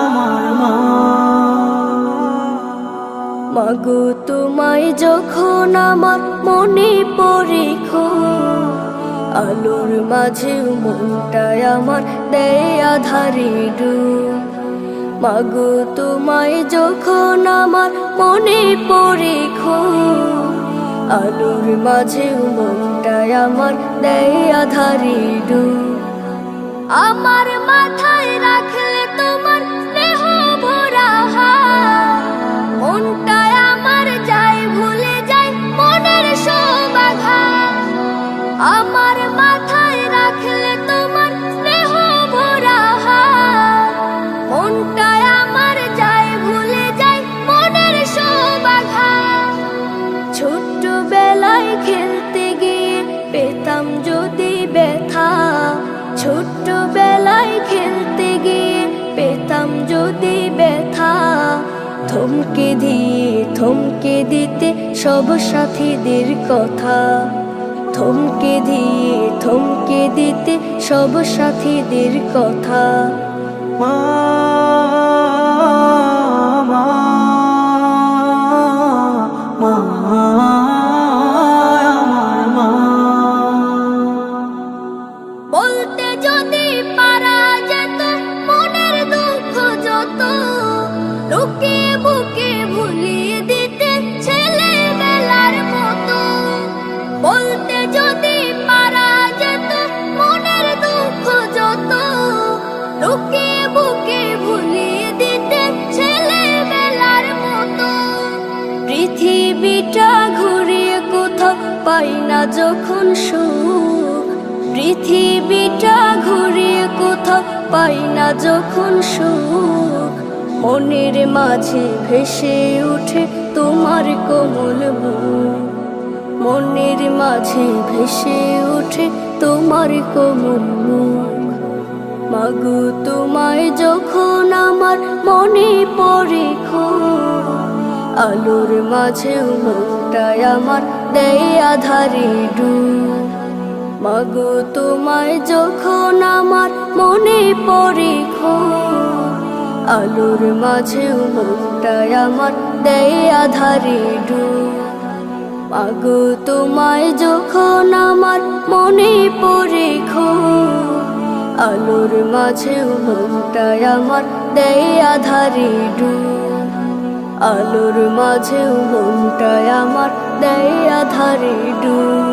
আমার মা। মাগো, তোমায় যখন আমার মনে পড়ে আলোর মাঝে মনটায় আমার দেয় আধারে মাগু মাগো, তোমায় যখন আমার মনে পড়ে আলোর মাঝে মনটায় আমার দেয় আধারে ডু আমার মাথায় থমকে দিয়ে, থমকে দিতে সব সাথীদের কথা। থমকে দিয়ে, থমকে দিতে সব সাথীদের কথা। মা পাই না যখন সুখ। পৃথিবীটা ঘুরিয়ে কোথাও পাই না যখন সুখ। মনের মাঝে ভেসে উঠে তোমার কোমল মনের মাঝে ভেসে উঠে তোমার কোমল মাগু তোমায় যখন আমার মনে পড়ে খো আলোর মাঝেও মনটায় আমার দেয় আধারে ডুব। মাগো তোমায় যখন আমার মনে পড়ে আলোর মাঝেও মনটায় আমার দেয় আধারে ডুব। মাগো তোমায় যখন আমার মনে পড়ে আলোর মাঝেও মনটায় আমার দেয় আধারে ডুব। আলোর মাঝেও মনটায় আমার দেয় আধারে ডুব।